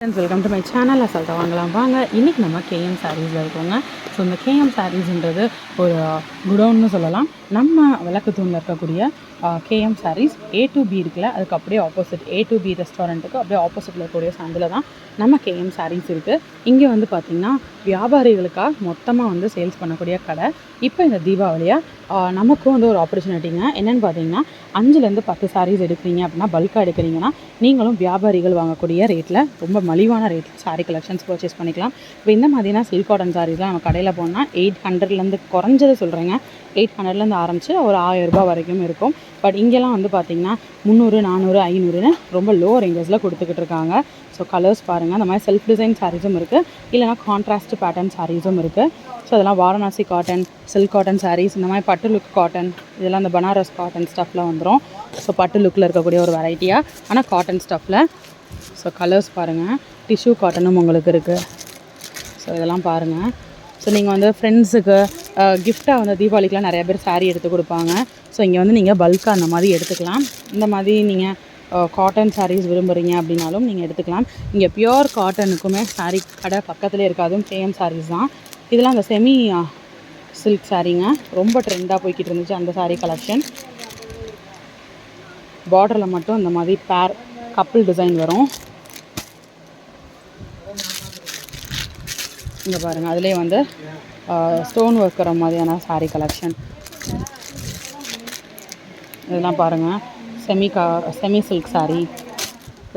Friends welcome to my channel அசால்ட்டா வாங்கலாம். வாங்க இன்றைக்கி நம்ம கேஎம் சாரீஸில் இருக்கோங்க. ஸோ இந்த கேஎம் சாரீஸ்ன்றது ஒரு குடோன்னு சொல்லலாம். நம்ம விளக்குத்தூணில் இருக்கக்கூடிய KM sarees A to B இருக்குல்ல அதுக்கு அப்படியே ஆப்போசிட் ஏ டு பி ரெஸ்டாரண்ட்டுக்கு அப்படியே ஆப்போசிட்டில் இருக்கக்கூடிய சந்தில் தான் நம்ம கேஎம் சாரீஸ் இருக்குது இங்கே வந்து பார்த்திங்கன்னா வியாபாரிகளுக்காக மொத்தமாக வந்து சேல்ஸ் பண்ணக்கூடிய கடை. இப்போ இந்த தீபாவளியாக நமக்கும் வந்து ஒரு ஆப்பர்ச்சுனிட்டிங்க என்னென்னு பார்த்தீங்கன்னா அஞ்சுலேருந்து பத்து சாரீஸ் எடுக்கிறீங்க அப்படின்னா பல்காக எடுக்கிறீங்கன்னா நீங்களும் வியாபாரிகள் வாங்கக்கூடிய ரேட்டில் ரொம்ப மலிவான ரேட்டில் சாரீ கலெக்ஷன்ஸ் பர்ச்சேஸ் பண்ணிக்கலாம். இப்போ இந்த மாதிரினா சில்க் காட்டன் சாரீஸ்லாம் நம்ம கடையில் போனால் எயிட் ஹண்ட்ரட்லேருந்து குறைஞ்சது சொல்கிறேங்க எயிட் ஹண்ட்ரட்லேருந்து ஆரம்பித்து ஒரு ஆயிரரூபா வரைக்கும் இருக்கும். பட் இங்கெல்லாம் வந்து பார்த்திங்கன்னா முந்நூறு நானூறு ஐநூறுன்னு ரொம்ப லோ ரேஞ்சஸில் கொடுத்துக்கிட்டு இருக்காங்க. ஸோ கலர்ஸ் பாருங்கள் அந்த மாதிரி செல்ஃப் டிசைன் சாரீஸும் இருக்குது இல்லைனா கான்ட்ராஸ்ட் பேட்டர்ன் சாரீஸும் இருக்குது ஸோ அதெல்லாம் Varanasi cotton silk cotton sarees இந்த மாதிரி பட்டு லுக் காட்டன் இதெல்லாம் இந்த பனாரஸ் காட்டன் ஸ்டஃப்லாம் வந்துடும் ஸோ பட்டு லுக்கில் இருக்கக்கூடிய ஒரு வெரைட்டியாக ஆனால் காட்டன் ஸ்டஃப்பில் ஸோ கலர்ஸ் பாருங்கள் டிஷ்யூ காட்டனும் உங்களுக்கு இருக்குது ஸோ இதெல்லாம் பாருங்கள் ஸோ நீங்கள் வந்து ஃப்ரெண்ட்ஸுக்கு கிஃப்டாக வந்து தீபாவளிக்கெலாம் நிறைய பேர் சாரீ எடுத்து கொடுப்பாங்க. ஸோ இங்கே வந்து நீங்கள் பல்காக அந்த மாதிரி எடுத்துக்கலாம். இந்த மாதிரி நீங்கள் காட்டன் சாரீஸ் விரும்புகிறீங்க அப்படின்னாலும் நீங்கள் எடுத்துக்கலாம். இங்கே பியோர் காட்டனுக்குமே சாரீ கடை பக்கத்துலேயே இருக்குது. அதுவும் சாரீஸ் தான். இதெல்லாம் அந்த செமி சில்க் சாரீங்க ரொம்ப ட்ரெண்டாக போய்கிட்டு இருந்துச்சு அந்த சாரீ கலெக்ஷன் பார்டரில் மட்டும் இந்த மாதிரி பேர் கப்புள் டிசைன் வரும். இங்கே பாருங்கள் அதுலேயே வந்து ஸ்டோன் ஒர்க்கிற மாதிரியான சாரீ கலெக்ஷன் இதெல்லாம் பாருங்கள் செமி கா செமி சில்க் saree.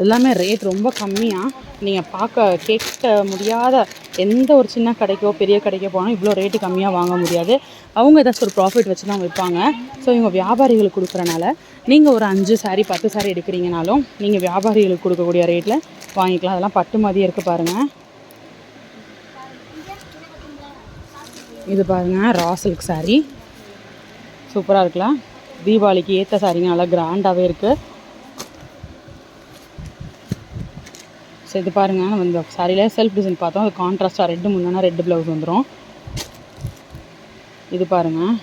எல்லாமே ரேட் ரொம்ப கம்மியாக நீங்கள் பார்க்க கேட்க முடியாத எந்த ஒரு சின்ன கடைக்கோ பெரிய கடைக்கோ போனால் இவ்வளோ ரேட்டு கம்மியாக வாங்க முடியாது. அவங்க ஏதாச்சும் ஒரு ப்ராஃபிட் வச்சு தான் விற்பாங்க. ஸோ இவங்க வியாபாரிகளுக்கு கொடுக்குறனால நீங்கள் ஒரு அஞ்சு சாரீ பத்து சாரீ எடுக்கிறீங்கனாலும் நீங்கள் வியாபாரிகளுக்கு கொடுக்கக்கூடிய ரேட்டில் வாங்கிக்கலாம். அதெல்லாம் பட்டு மாதிரியே இருக்குது பாருங்கள் இது பாருங்கள் ரா சில்க் saree. சூப்பராக இருக்குல்ல தீபாவளிக்கு ஏற்ற சாரீங்க நல்லா கிராண்டாகவே இருக்குது ஸோ இது பாருங்கள் நம்ம இந்த சாரியில செல்ஃப் டிசைன் பார்த்தோம். அது கான்ட்ராஸ்டாக ரெட்டு முன்னா ரெட்டு ப்ளவுஸ் வந்துடும் இது பாருங்கள்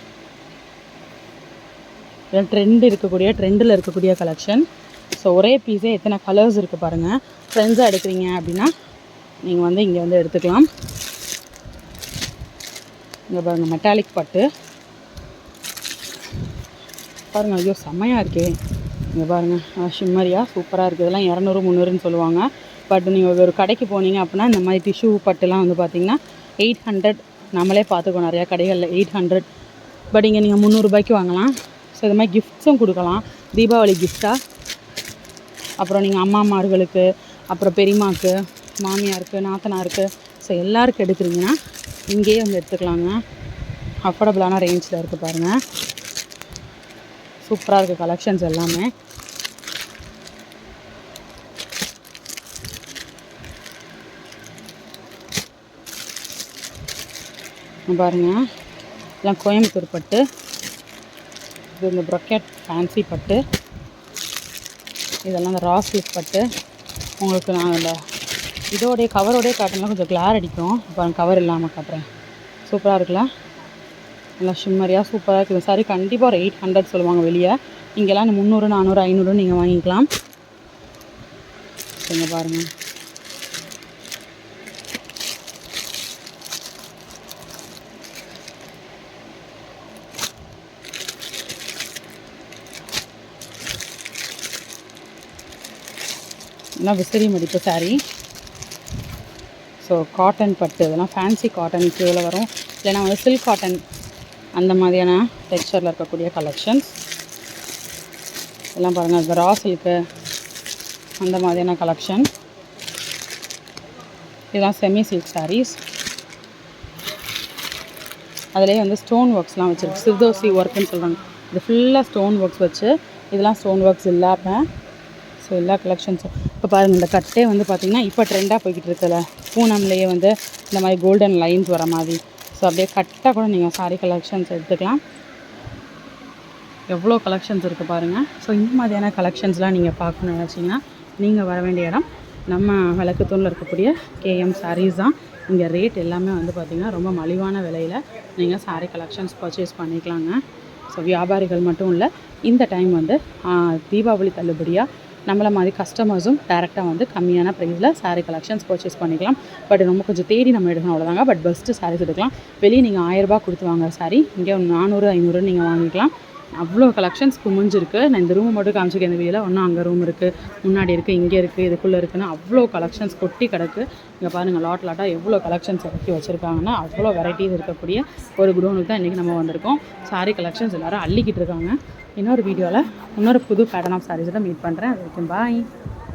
இதில் ட்ரெண்ட் இருக்கக்கூடிய ட்ரெண்டில் இருக்கக்கூடிய கலெக்ஷன் ஸோ ஒரே பீஸே எத்தனை கலர்ஸ் இருக்குது பாருங்கள் ஃப்ரெண்ட்ஸாக எடுக்கிறீங்க அப்படின்னா நீங்கள் வந்து இங்கே வந்து எடுத்துக்கலாம். இங்கே பாருங்கள் மெட்டாலிக் பட்டு. பாருங்கள் ஐயோ செம்மையாக இருக்கே. இங்கே பாருங்கள் ஷிம்மரியாக சூப்பராக இருக்குது இதெல்லாம் இரநூறு முந்நூறுன்னு சொல்லுவாங்க. பட் நீங்கள் ஒரு கடைக்கு போனீங்க அப்படின்னா இந்த மாதிரி டிஷ்யூ பட்டுலாம் வந்து பார்த்தீங்கன்னா எயிட் ஹண்ட்ரட் நம்மளே பார்த்துக்கோ நிறையா கடைகளில் எயிட் ஹண்ட்ரட் பட் இங்கே நீங்கள் முந்நூறுபாய்க்கு வாங்கலாம். ஸோ இது மாதிரி கிஃப்ட்ஸும் கொடுக்கலாம். தீபாவளி கிஃப்டாக அப்புறம் நீங்கள் அம்மாமார்களுக்கு அப்புறம் பெரியம்மாக்கு மாமியாருக்கு நாத்தனாருக்கு. ஸோ எல்லாருக்கும் எடுக்கிறீங்கன்னா இங்கேயே வந்து எடுத்துக்கலாங்க. அஃபோர்டபுளான ரேஞ்சில் இருக்குது பாருங்கள் சூப்பராக இருக்குது கலெக்ஷன்ஸ் எல்லாமே. பாருங்கள் பாருங்க. கோயம்புத்தூர் பட்டு. இது இந்த ப்ரொக்கெட் ஃபேன்சி பட்டு. இதெல்லாம் இந்த ரா சில்க் பட்டு. உங்களுக்கு நான் இந்த இதோடைய கவரோடைய காட்டினா கொஞ்சம் கிளார் அடிக்கும். இப்போ கவர் இல்லாமல் காட்டுறேன். சூப்பராக இருக்குல்ல? நல்லா ஷிம்மரியாக சூப்பராக இருக்குது. சாரி கண்டிப்பாக ஒரு எயிட் ஹண்ட்ரட் சொல்லுவாங்க வெளியே. இங்கெல்லாம் முந்நூறு நானூறு ஐநூறு நீங்கள் வாங்கிக்கலாம். இங்கே பாருங்கள் இதெல்லாம் விசிறி மடிப்பு saree? ஸோ காட்டன் பட்டு. இதெல்லாம் ஃபேன்சி காட்டனுக்கு எவ்வளோ வரும். இல்லைன்னா வந்து சில்க் காட்டன் அந்த மாதிரியான டெக்ஸ்டரில் இருக்கக்கூடிய கலெக்ஷன்ஸ் இதெல்லாம் பாருங்கள் கிரா ரா சில்க்கு அந்த மாதிரியான கலெக்ஷன் இதெல்லாம் செமி சில்க் சாரீஸ் அதுலேயே வந்து ஸ்டோன் ஒர்க்ஸ்லாம் வச்சுருக்கு. சிர்தோசி ஒர்க்குன்னு சொல்கிறாங்க இது ஃபுல்லாக ஸ்டோன் ஒர்க்ஸ் வச்சு இதெல்லாம் ஸ்டோன் ஒர்க்ஸ் இல்லாமல் ஸோ எல்லா கலெக்ஷன்ஸும் இப்போ பாருங்கள் இந்த கட்டே வந்து பார்த்திங்கன்னா இப்போ ட்ரெண்டாக போய்கிட்டு இருக்குல்ல. பூனம்லேயே வந்து இந்த மாதிரி கோல்டன் லைன்ஸ் வர மாதிரி. ஸோ அப்படியே கட்டாக கூட நீங்கள் சாரி கலெக்ஷன்ஸ் எடுத்துக்கலாம். எவ்வளோ கலெக்ஷன்ஸ் இருக்குது பாருங்கள் ஸோ இந்த மாதிரியான கலெக்ஷன்ஸ்லாம் நீங்கள் பார்க்கணும்னு நினச்சிங்கன்னா நீங்கள் வர வேண்டிய இடம் நம்ம விளக்குத்தூணில் இருக்கக்கூடிய கேஎம் சாரீஸ் தான். இங்கே ரேட் எல்லாமே வந்து பார்த்திங்கன்னா ரொம்ப மலிவான விலையில் நீங்கள் saree கலெக்ஷன்ஸ் பர்ச்சேஸ் பண்ணிக்கலாங்க. ஸோ வியாபாரிகள் மட்டும் இல்லை இந்த டைம் வந்து தீபாவளி தள்ளுபடியாக நம்மள மாதிரி கஸ்டமர்ஸும் டேரெக்டாக வந்து கம்மியான ப்ரைஸில் சாரீ கலெக்ஷன்ஸ் பர்ச்சேஸ் பண்ணிக்கலாம். பட் நம்ம கொஞ்சம் தேடி நம்ம எடுக்கணும் அவ்வளோதாங்க பட் பெஸ்ட்டு சாரீஸ் எடுக்கலாம். வெளியே நீங்கள் ஆயிரரூபா கொடுத்து வாங்குற சாரீ இங்கே ஒரு நானூறு ஐநூறு நீங்கள் வாங்கிக்கலாம். அவ்வளோ கலெக்ஷன்ஸ் குமிஞ்சிருக்கு. நான் இந்த ரூமை மட்டும் காமிச்சிருக்கேன் இந்த வீடியோவில் ஒன்றும் அங்கே ரூம் இருக்குது முன்னாடி இருக்குது இங்கே இருக்குது இதுக்குள்ளே இருக்குன்னு அவ்வளோ கலெக்ஷன்ஸ் கொட்டி கிடக்கு. இங்கே பாருங்கள் லாட் லாட்டாக எவ்வளோ கலெக்ஷன்ஸ் இறக்கி வச்சுருக்காங்கன்னா அவ்வளோ வெரைட்டிஸ் இருக்கக்கூடிய ஒரு குடோனுக்கு தான் இன்றைக்கி நம்ம வந்திருக்கோம். சாரி கலெக்ஷன்ஸ் எல்லாரும் அள்ளிக்கிட்டு இருக்காங்க. இன்னொரு வீடியோவில் இன்னொரு புது பேட்டர்ன் ஆஃப் சாரீஸில் மீட் பண்ணுறேன் அது வரைக்கும் பாய்